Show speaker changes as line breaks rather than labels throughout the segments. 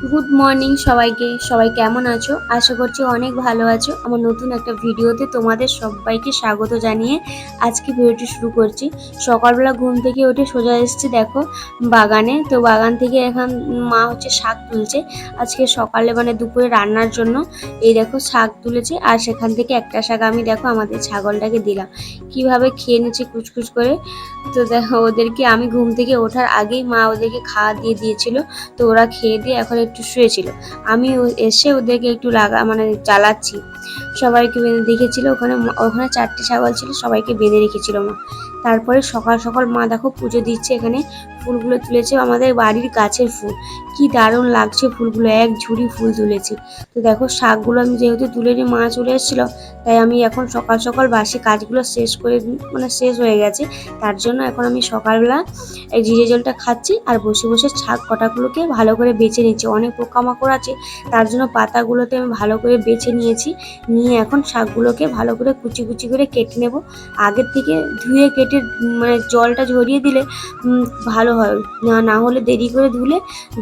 Good morning সবাইকে। সবাই কেমন আছো? আশা করছি অনেক ভালো আছো। আমার নতুন একটা ভিডিওতে তোমাদের সবাইকে স্বাগত জানিয়ে আজকে ভিডিওটি শুরু করছি। সকালবেলা ঘুম থেকে উঠে সোজা এসেছি, দেখো, বাগানে। তো বাগান থেকে এখন মা হচ্ছে শাক তুলছে। আজকে সকালে মানে দুপুরে রান্নার জন্য এই দেখো শাক তুলেছে। আর সেখান থেকে একটা শাক আমি দেখো আমাদের ছাগলটাকে দিলাম। কীভাবে খেয়ে নিচ্ছে কুচকুচ করে। তো দেখো, ওদেরকে আমি ঘুম থেকে ওঠার আগেই মা ওদেরকে খাওয়া দিয়ে দিয়েছিল। তো ওরা খেয়ে দিয়ে এখন একটু শুয়েছিল। আমি এসে ওদেরকে একটু লাগা মানে জ্বালাচ্ছি সবাইকে বেঁধে দেখেছিল। ওখানে ওখানে চারটে ছাগল ছিল, সবাইকে বেঁধে রেখেছিল মা। তারপরে সকাল সকাল মা দেখো পুজো দিচ্ছে এখানে, ফুলগুলো তুলেছে আমাদের বাড়ির গাছের ফুল। কি দারুণ লাগছে ফুলগুলো, এক ঝুড়ি ফুল তুলেছি। তো দেখো শাকগুলো আমি যেহেতু তুলে নিয়ে মা চলে এসেছিল, তাই আমি এখন সকাল সকাল বাসি কাজগুলো শেষ করে মানে শেষ হয়ে গেছে। তার জন্য এখন আমি সকালবেলা এই জিরে জলটা খাচ্ছি আর বসে বসে শাক কটাগুলোকে ভালো করে বেছে নিচ্ছি। অনেক পোকামাকড় আছে, তার জন্য পাতাগুলোতে আমি ভালো করে বেছে নিয়েছি, নিয়ে এখন শাকগুলোকে ভালো করে কুচি কুচি করে কেটে নেব। আগের থেকে ধুয়ে কেটে মানে জলটা ঝরিয়ে দিলে ভালো হয়। না না হলে দেরি করে ধুলে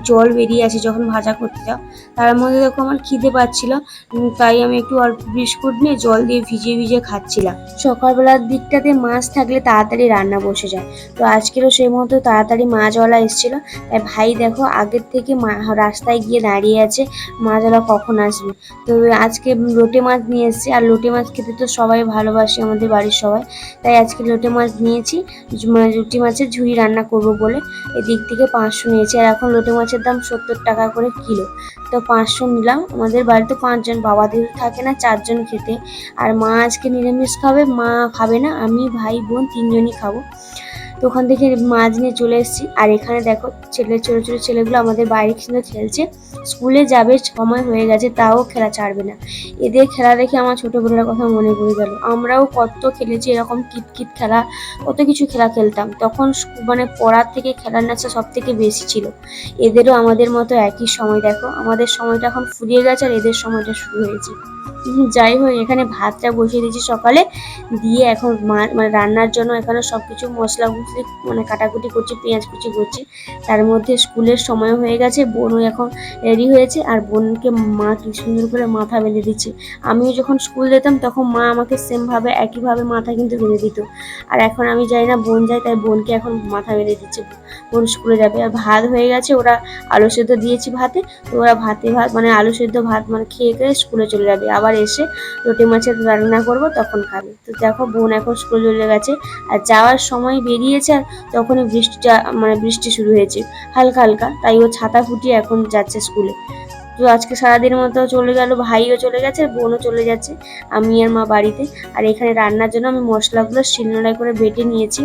জল বেরিয়ে আসে যখন ভাজা করতে যাও। তার মধ্যে দেখো আমার খিদে পাচ্ছিল তাই আমি একটু অল্প বিস্কুট নিয়ে জল দিয়ে ভিজিয়ে ভিজিয়ে খাচ্ছিলাম। সকালবেলার দিকটাতে মাছ থাকলে তাড়াতাড়ি রান্না বসে যায়। তো আজকেরও সেই মতো তাড়াতাড়ি মাছওয়ালা এসেছিল। তাই ভাই দেখো আগের থেকে রাস্তায় গিয়ে দাঁড়িয়ে আছে মাছওয়ালা কখন আসবে? তো আজকে রোটে মাছ নিয়ে এসেছি। আর লোটে মাছ খেতে তো সবাই ভালোবাসে আমাদের বাড়ির সবাই। তাই আজকে লোটে মাছ নিয়েছি। জু- মানে মাছের ঝুড়ি রান্না করব বলে এদিক থেকে পাঁচশো নিয়েছি। আর এখন লোটে মাছের দাম সত্তর টাকা করে কিলো। তো পাঁচশো নিলাম। আমাদের বাড়িতে পাঁচজন, বাবাদের থাকে না, চারজন খেতে। আর মা আজকে নিরামিষ খাবে, মা খাবে না, আমি, ভাই, বোন তিনজনই খাব। ওখান থেকে মাছ নিয়ে চলে এসেছি। আর এখানে দেখো ছেলে, ছোটো ছোটো ছেলেগুলো আমাদের বাইরে কিন্তু খেলছে। স্কুলে যাবে, সময় হয়ে গেছে, তাও খেলা ছাড়বে না। এদের খেলা দেখে আমার ছোটোবেলার কথা মনে পড়ে গেল। আমরাও কত খেলেছি এরকম কিতকিত খেলা, কত কিছু খেলা খেলতাম। তখন মানে পড়ার থেকে খেলার নেশা সব থেকে বেশি ছিল। এদেরও আমাদের মতো একই সময়, দেখো। আমাদের সময়টা এখন ফুরিয়ে গেছে আর এদের সময়টা শুরু হয়েছে। যাই হোক, এখানে ভাতটা বসিয়ে দিয়েছি সকালে। দিয়ে এখন মানে রান্নার জন্য এখানে সব কিছু মশলা মশলি মানে কাটাকুটি করছি, পেঁয়াজ কুচি করছি। তার মধ্যে স্কুলের সময় হয়ে গেছে, বোনও এখন রেডি হয়েছে আর বোনকে মা কি সুন্দর করে মাথা বেঁধে দিচ্ছে। আমিও যখন স্কুল যেতাম তখন মা আমাকে সেমভাবে, একইভাবে মাথা কিন্তু বেঁধে দিত। আর এখন আমি যাই না, বোন যাই তাই বোনকে এখন মাথা বেঁধে দিচ্ছে। বোন স্কুলে যাবে। আর ভাত হয়ে গেছে, ওরা আলু সেদ্ধ দিয়েছি ভাতে। তো ওরা ভাতে ভাত মানে আলু সেদ্ধ ভাত মানে খেয়ে খেয়ে স্কুলে চলে যাবে। আবার এসে রুটি মাছের রান্না করব, তখন খাবে। তো দেখো, বোন এখন স্কুলে চলে গেছে। আর যাওয়ার সময় বেরিয়েছে আর তখনই বৃষ্টিটা মানে বৃষ্টি শুরু হয়েছে, হালকা হালকা। তাই ও ছাতা ফুটিয়ে এখন যাচ্ছে স্কুলে। তো আজকে সারাদিন মতো চলে গেল, ভাইও চলে গেছে, বোনও চলে যাচ্ছে, আমি আর মা বাড়িতে। আর এখানে রান্নার জন্য আমি মশলাগুলো শিলনোড়ায় করে বেটে নিয়েছি।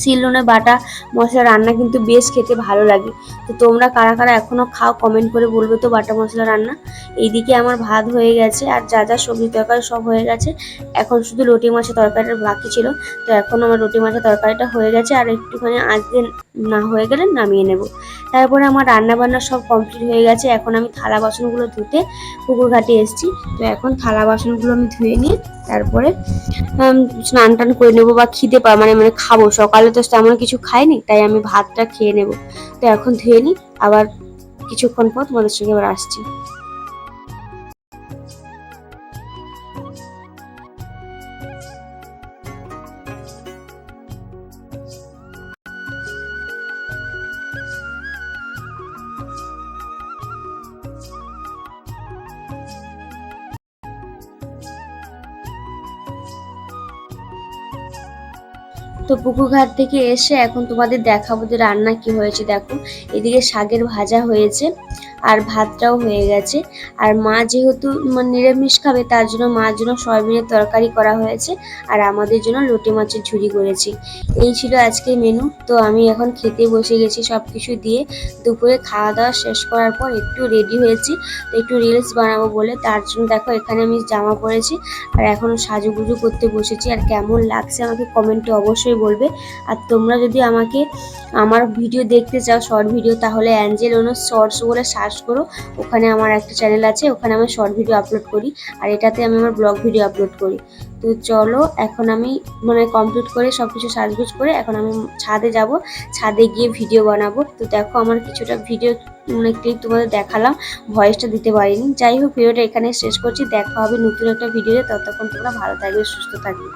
শিলনোড়ায় বাটা মশলা রান্না কিন্তু বেশ খেতে ভালো লাগে। তো তোমরা কারা কারা এখনও খাও কমেন্ট করে বলবে তো বাটা মশলা রান্না। এইদিকে আমার ভাত হয়ে গেছে আর যা যা সবজি তরকারি সব হয়ে গেছে। এখন শুধু রুটি মাছের তরকারিটা বাকি ছিল। তো এখন আমার রুটি মাছের তরকারিটা হয়ে গেছে আর একটুখানি আজকে না হয়ে গেলে নামিয়ে নেব। তারপরে আমার রান্না বান্না সব কমপ্লিট হয়ে গেছে। এখন আমি থালা বাসনগুলো ধুতে পুকুর ঘাটে এসেছি। তো এখন থালা বাসনগুলো আমি ধুয়ে নিয়ে তারপরে স্নান টান করে নেব বা খিদে পা মানে মানে খাব। সকালে তো তেমন কিছু খাইনি, তাই আমি ভাতটা খেয়ে নেব। তো এখন ধুয়ে নিই, আবার কিছুক্ষণ পর তোমাদের সঙ্গে আবার আসছি। তো পুকুর ঘাট থেকে এসে এখন তোমাদের দেখাবো যে রান্না কি হয়েছে, দেখো। এদিকে শাকের ভাজা হয়েছে। আর ভাতটাও হয়ে গেছে। আর মা যেহেতু মানে নিরামিষ খাবে, তার জন্য মার জন্য সয়াবিনের তরকারি করা হয়েছে আর আমাদের জন্য লোটে মাছের ঝুরি করেছি। এই ছিল আজকের মেনু তো আমি এখন খেতে বসে গেছি সব কিছু দিয়ে। দুপুরে খাওয়া দাওয়া শেষ করার পর একটু রেডি হয়েছি। তো একটু রিলস বানাবো বলে, তার জন্য দেখো এখানে আমি জামা পরেছি। আর এখন সাজুগুজু করতে বসেছি। আর কেমন লাগছে আমাকে কমেন্টে অবশ্যই বলবে। আর তোমরা যদি আমাকে, আমার ভিডিও দেখতে চাও শর্ট ভিডিও তাহলে অ্যাঞ্জেল অনু শর্টস বলে সার্চ সার্চ করো। ওখানে আমার একটা চ্যানেল আছে, ওখানে আমি শর্ট ভিডিও আপলোড করি, আর এটাতে আমি আমার ব্লগ ভিডিও আপলোড করি। তো চলো, এখন আমি মানে কমপ্লিট করে সব কিছু সাজগুজ করে এখন আমি ছাদে যাব, ছাদে গিয়ে ভিডিও বানাবো। তো দেখো, আমার কিছুটা ভিডিও মানে ক্লিপ তোমাদের দেখালাম ভয়েসটা দিতে পারিনি। যাই হোক ভিডিওটা এখানে শেষ করছি। দেখা হবে নতুন একটা ভিডিওতে ততক্ষণ তোমরা ভালো থাকবে, সুস্থ থাকবে।